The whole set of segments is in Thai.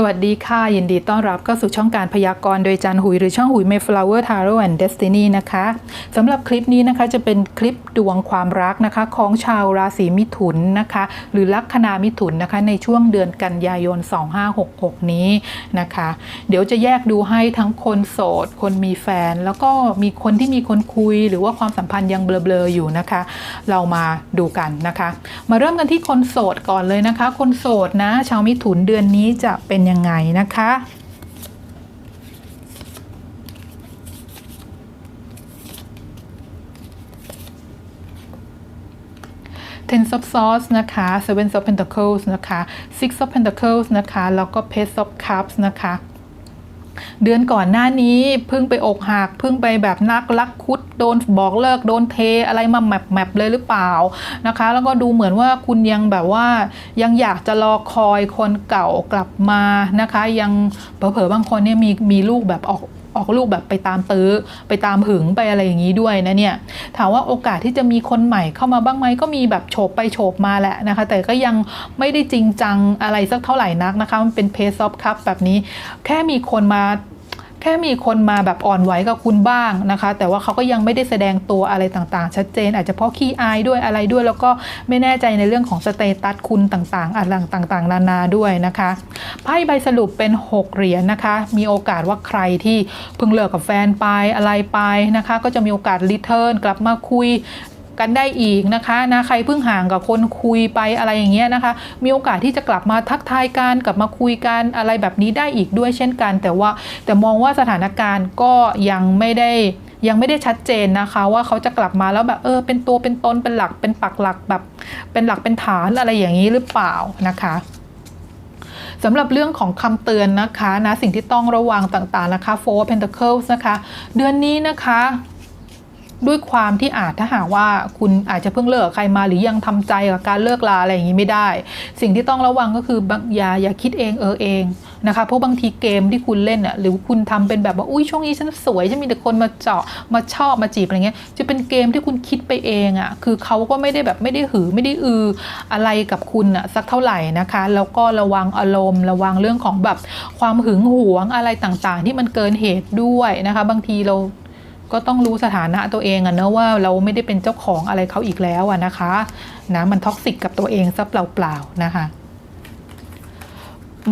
สวัสดีค่ะ ยินดีต้อนรับเข้าสู่ช่องการพยากรณ์โดยจันหุยหรือช่องหุย Mayflower Tarot and Destiny นะคะสำหรับคลิปนี้นะคะจะเป็นคลิปดวงความรักนะคะของชาวราศีมิถุนนะคะ หรือลัคนามิถุนนะคะในช่วงเดือนกันยายน 2566 นี้นะคะ เดี๋ยวจะแยกดูให้ทั้งคนโสด คนมีแฟน แล้วก็มีคนที่มีคนคุย หรือว่าความสัมพันธ์ยังเบลอๆอยู่นะคะ เรามาดูกันนะคะ มาเริ่มกันที่คนโสดก่อนเลยนะคะ คนโสดนะ ชาวมิถุนเดือนนี้จะเป็นยังไงนะคะ Ten of Swords นะคะ Seven of Pentacles นะคะ Six of Pentacles นะคะ แล้วก็ Page of Cups นะคะ เดือนก่อนหน้านี้เพิ่งไปอกหักเพิ่งไปแบบนักลักคุดโดนบอกเลิกโดนเทอะไรมาแมปแมปเลยหรือเปล่านะคะ แล้วก็ดูเหมือนว่าคุณยังแบบว่ายังอยากจะรอคอยคนเก่ากลับมานะคะ ยังเผลอๆบางคนเนี่ยมีมีลูกแบบออก ออกลูกแบบไปตามตื้อ ไปตามหึงไปอะไรอย่างนี้ด้วยนะเนี่ยถามว่าโอกาสที่จะมีคนใหม่เข้ามาบ้างไหมก็มีแบบโฉบไปโฉบมาแหละนะคะ แต่ก็ยังไม่ได้จริงจังอะไรสักเท่าไหร่นักนะคะมันเป็นเพย์ซอฟคับแบบนี้แค่มีคนมา แค่มีคนมาแบบอ่อนไหวกับคุณบ้างนะคะ แต่ว่าเขาก็ยังไม่ได้แสดงตัวอะไรต่างๆ ชัดเจน อาจจะเพราะขี้อายด้วยอะไรด้วย แล้วก็ไม่แน่ใจในเรื่องของสเตตัสคุณต่างๆอะไรต่างๆ นานาด้วยนะคะไพ่ใบสรุปเป็น 6 เหรียญนะคะ มีโอกาสว่าใครที่เพิ่งเลิกกับแฟนไปอะไรไปนะคะ ก็จะมีโอกาสรีเทิร์นกลับมาคุย กันได้อีกนะคะนะใครเพิ่งห่างกับคนคุยไปอะไรอย่างเงี้ยนะคะ มีโอกาสที่จะกลับมาทักทายกันกลับมาคุยกันอะไรแบบนี้ได้อีกด้วยเช่นกัน แต่ว่าแต่มองว่าสถานการณ์ก็ยังไม่ได้ยังไม่ได้ชัดเจนนะคะว่าเขาจะกลับมาแล้วแบบเออเป็นตัวเป็นตนเป็นหลักเป็นปักหลักแบบ เป็นหลักเป็นฐานอะไรอย่างนี้หรือเปล่านะคะสำหรับเรื่องของคำเตือนนะคะนะสิ่งที่ต้องระวังต่างๆนะคะ Four Pentacles นะคะ เดือนนี้นะคะ ด้วยความที่อาจถ้าหากว่าคุณอาจจะเพิ่งเลิกใครมาหรือยังทำใจกับการเลิกลาอะไรอย่างนี้ไม่ได้ สิ่งที่ต้องระวังก็คือบางอย่าอย่าคิดเองเออเองนะคะเพราะบางทีเกมที่คุณเล่นอะหรือคุณทำเป็นแบบว่าอุ้ยช่วงนี้ฉันสวยฉันมีแต่คนมาเจาะมาชอบมาจีบอะไรเงี้ยจะเป็นเกมที่คุณคิดไปเองอะคือเขาก็ไม่ได้แบบไม่ได้หือไม่ได้อืออะไรกับคุณอะสักเท่าไหร่นะคะแล้วก็ระวังอารมณ์ ระวังเรื่องของแบบความหึงหวงอะไรต่างๆ ที่มันเกินเหตุด้วยนะคะ บางทีเรา ก็ต้องรู้สถานะตัวเองอะเนะว่าเราไม่ได้เป็นเจ้าของอะไรเขาอีกแล้วอะนะคะนะมันท็อกซิกกับตัวเองซะเปล่าๆนะคะ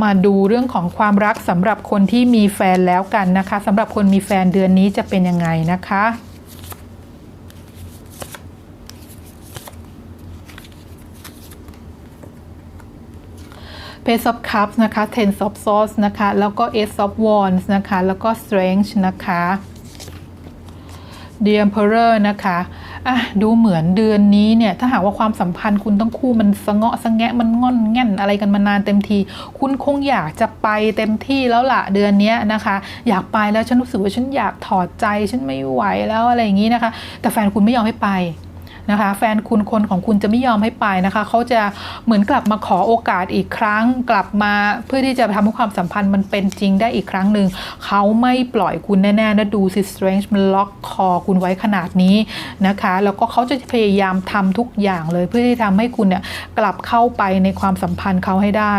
มาดูเรื่องของความรักสำหรับคนที่มีแฟนแล้วกันนะคะสำหรับคนมีแฟนเดือนนี้จะเป็นยังไงนะคะ Page of Cups นะคะ Ten of Swords นะคะ แล้วก็ Ace of Wands นะคะ แล้วก็ Strength นะคะ The Emperor นะคะอะดูเหมือนเดือนนี้เนี่ย ถ้าหากว่าความสัมพันธ์คุณทั้งคู่มันสะเงาะสะแงะมันง่อนแง่นอะไรกันมานานเต็มที คุณคงอยากจะไปเต็มที่แล้วล่ะเดือนนี้นะคะ อยากไปแล้วฉันรู้สึกว่าฉันอยากถอดใจฉันไม่ไหวแล้วอะไรอย่างนี้นะคะ แต่แฟนคุณไม่ยอมให้ไป นะคะ แฟนคุณคนของคุณจะไม่ยอมให้ไปนะคะเขาจะเหมือนกลับมาขอโอกาสอีกครั้ง กลับมาเพื่อที่จะทำให้ความสัมพันธ์มันเป็นจริงได้อีกครั้งหนึ่งเขาไม่ปล่อยคุณแน่ๆนะดูสิ strange มันล็อกคอคุณไว้ขนาดนี้นะคะ แล้วก็เขาจะพยายามทำทุกอย่างเลยเพื่อที่ทำให้คุณเนี่ยกลับเข้าไปในความสัมพันธ์เขาให้ได้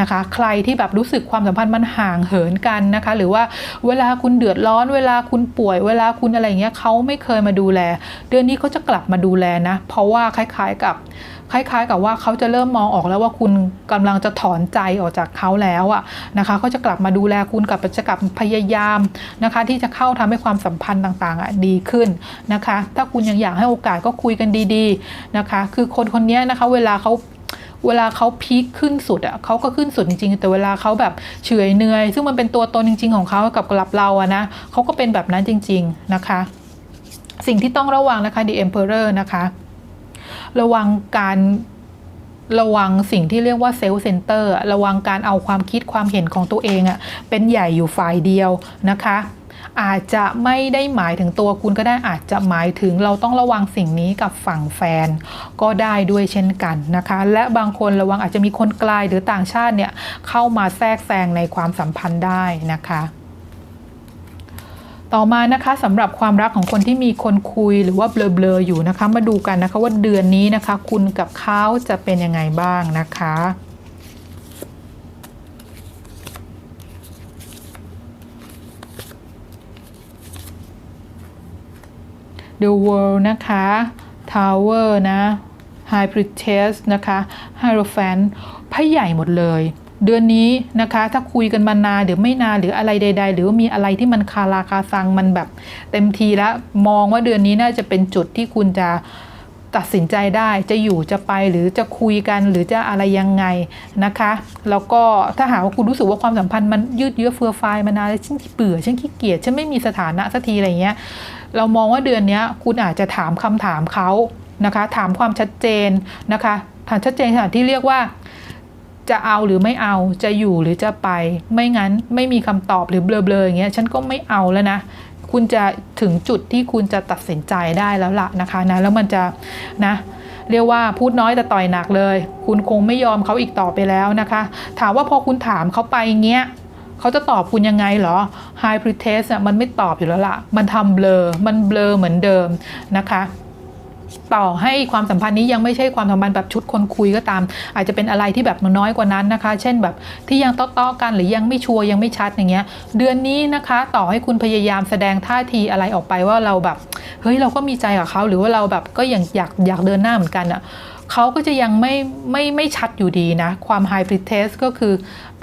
นะคะ ใครที่แบบรู้สึกความสัมพันธ์มันห่างเหินกันนะคะ หรือว่าเวลาคุณเดือดร้อน เวลาคุณป่วย เวลาคุณอะไรอย่างเงี้ยเขาไม่เคยมาดูแล เดือนนี้เขาจะกลับมาดูแลนะ เพราะว่าคล้ายๆกับ คล้าย ๆ กับว่าเขาจะเริ่มมองออกแล้วว่าคุณกำลังจะถอนใจออกจากเขาแล้วอะนะคะเขาจะกลับมาดูแลคุณกลับจะกลับพยายามนะคะ ที่จะเข้าทำให้ความสัมพันธ์ต่างๆอะดีขึ้นนะคะ ถ้าคุณยังอยากให้โอกาสก็คุยกันดีๆนะคะ คือคนคนนี้นะคะเวลาเขาเวลาเขาพีคขึ้นสุดอะเขาก็ขึ้นสุดจริงๆ แต่เวลาเขาแบบเฉยเหนื่อย ซึ่งมันเป็นตัวตนจริง ๆ ของเขากับกลับเราอะนะเขาก็เป็นแบบนั้นจริง ๆ นะคะ สิ่งที่ต้องระวังนะคะ The Emperor นะคะ ระวังการระวังสิ่งที่เรียกว่าเซลล์เซนเตอร์ระวังการเอาความคิดความเห็นของตัวเองอะเป็นใหญ่อยู่ฝ่ายเดียวนะคะ อาจจะไม่ได้หมายถึงตัวคุณก็ได้อาจจะหมายถึงเราต้องระวังสิ่งนี้กับฝั่งแฟน ก็ได้ด้วยเช่นกันนะคะ และบางคนระวังอาจจะมีคนไกลหรือต่างชาติเนี่ยเข้ามาแทรกแซงในความสัมพันธ์ได้นะคะ ต่อมานะคะสำหรับความรักของคนที่มีคนคุยหรือว่าเบลอๆอยู่นะคะ มาดูกันนะคะว่าเดือนนี้นะคะ คุณกับเขาจะเป็นยังไงบ้างนะคะเดอะเวิลด์นะคะทาวเวอร์นะ High Priestess นะคะ Hierophant ไพ่ใหญ่หมดเลย เดือนนี้นะคะ ถ้าคุยกันมานานหรือไม่นานหรืออะไรใด ๆ หรือว่ามีอะไรที่มันคาราคาซังมันแบบ เต็มทีแล้วมองว่าเดือนนี้น่าจะเป็นจุดที่คุณจะตัดสินใจได้จะอยู่จะไปหรือจะคุยกันหรือจะอะไรยังไงนะคะ แล้วก็ถ้าหากว่าคุณรู้สึกว่าความสัมพันธ์มันยืดเยื้อเฟือไฟายมานานแล้วฉันเบื่อฉันขี้เกียจฉันไม่มีสถานะสักทีอะไรเงี้ยเรามองว่าเดือนนี้คุณอาจจะถามคำถามเขานะคะ ถามความชัดเจนนะคะถามชัดเจนขนาดที่เรียกว่า จะเอาหรือไม่เอาจะอยู่หรือจะไป ไม่งั้นไม่มีคำตอบหรือเบลอๆอย่างเงี้ยฉันก็ไม่เอาแล้วนะคุณจะถึงจุดที่คุณจะตัดสินใจได้แล้วล่ะนะคะนะแล้วมันจะนะเรียกว่าพูดน้อยแต่ต่อยหนักเลย คุณคงไม่ยอมเขาอีกต่อไปแล้วนะคะ ถามว่าพอคุณถามเขาไปเงี้ยเขาจะตอบคุณยังไงเหรอ High Priestess อะมันไม่ตอบอยู่แล้วล่ะ มันทำเบลอ มันเบลอเหมือนเดิมนะคะ ต่อให้ความสัมพันธ์นี้ยังไม่ใช่ความสัมพันธ์แบบชุดคนคุยก็ตาม อาจจะเป็นอะไรที่แบบน้อยกว่านั้นนะคะ เช่นแบบที่ยังต้อๆกันหรือยังไม่ชัวร์ยังไม่ชัดอย่างเงี้ย เดือนนี้นะคะ ต่อให้คุณพยายามแสดงท่าทีอะไรออกไปว่าเราแบบเฮ้ยเราก็มีใจกับเขาหรือว่าเราแบบก็ยังอยากอยากเดินหน้าเหมือนกันอะ่ะเขาก็จะยังไม่ไม่ไม่ชัดอยู่ดีนะ ความ high pretest ก็คือ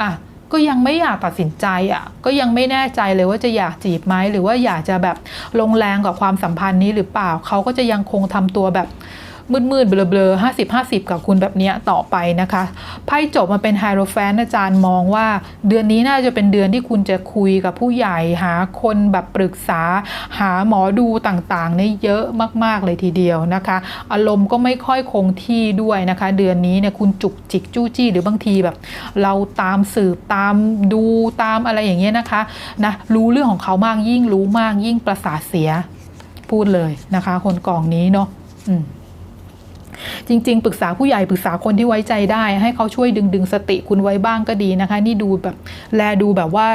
อะ ก็ยังไม่อยากตัดสินใจอะก็ยังไม่แน่ใจเลยว่าจะอยากจีบไหมหรือว่าอยากจะแบบลงแรงกับความสัมพันธ์นี้หรือเปล่าเขาก็จะยังคงทำตัวแบบ มืดๆเบลอๆห้าสิบห้าสิบกับคุณแบบนี้ต่อไปนะคะไพ่จบมาเป็นไฮโรแฟนอาจารย์มองว่า เดือนนี้น่าจะเป็นเดือนที่คุณจะคุยกับผู้ใหญ่หาคนแบบปรึกษา หาหมอดูต่างๆเนี่ยเยอะมากๆเลยทีเดียวนะคะ อารมณ์ก็ไม่ค่อยคงที่ด้วยนะคะ เดือนนี้เนี่ยคุณจุกจิกจู้จี้หรือบางทีแบบ เราตามสืบตามดูตามอะไรอย่างเงี้ยนะคะนะรู้เรื่องของเขามากยิ่งรู้มากยิ่งประสาเสียพูดเลยนะคะ คนกองนี้เนาะอืม จริง ๆ ปรึกษาผู้ใหญ่ปรึกษาคนที่ไว้ใจได้ ให้เขาช่วยดึงดึงสติคุณไว้บ้างก็ดีนะคะ นี่ดูแบบแลดูแบบว่า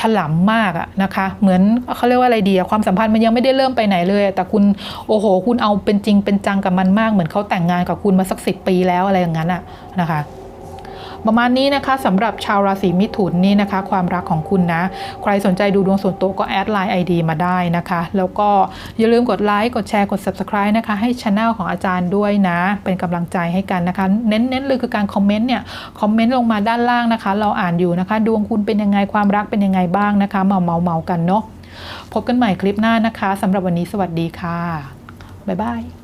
ถลำมากอะนะคะ เหมือนเขาเรียกว่าอะไรดีอะความสัมพันธ์มันยังไม่ได้เริ่มไปไหนเลย แต่คุณโอ้โห คุณเอาเป็นจริงเป็นจังกับมันมาก เหมือนเขาแต่งงานกับคุณมาสักสิปีแล้วอะไรอย่างนั้นอะนะคะ ประมาณนี้นะคะสำหรับชาวราศีมิถุนนี่นะคะ ความรักของคุณนะ ใครสนใจดูดวงส่วนตัวก็แอดไลน์ ID มาได้นะคะ แล้วก็อย่าลืมกดไลค์กดแชร์กด Subscribe นะคะ ให้ช anel ของอาจารย์ด้วยนะ เป็นกำลังใจให้กันนะคะ เน้นๆเลยคือการคอมเมนต์เนี่ยคอมเมนต์ลงมาด้านล่างนะคะ เราอ่านอยู่นะคะ ดวงคุณเป็นยังไงความรักเป็นยังไงบ้างนะคะ เมาเมาเมากันเนาะพบกันใหม่คลิปหน้านะคะสำหรับวันนี้สวัสดีค่ะบ๊ายบาย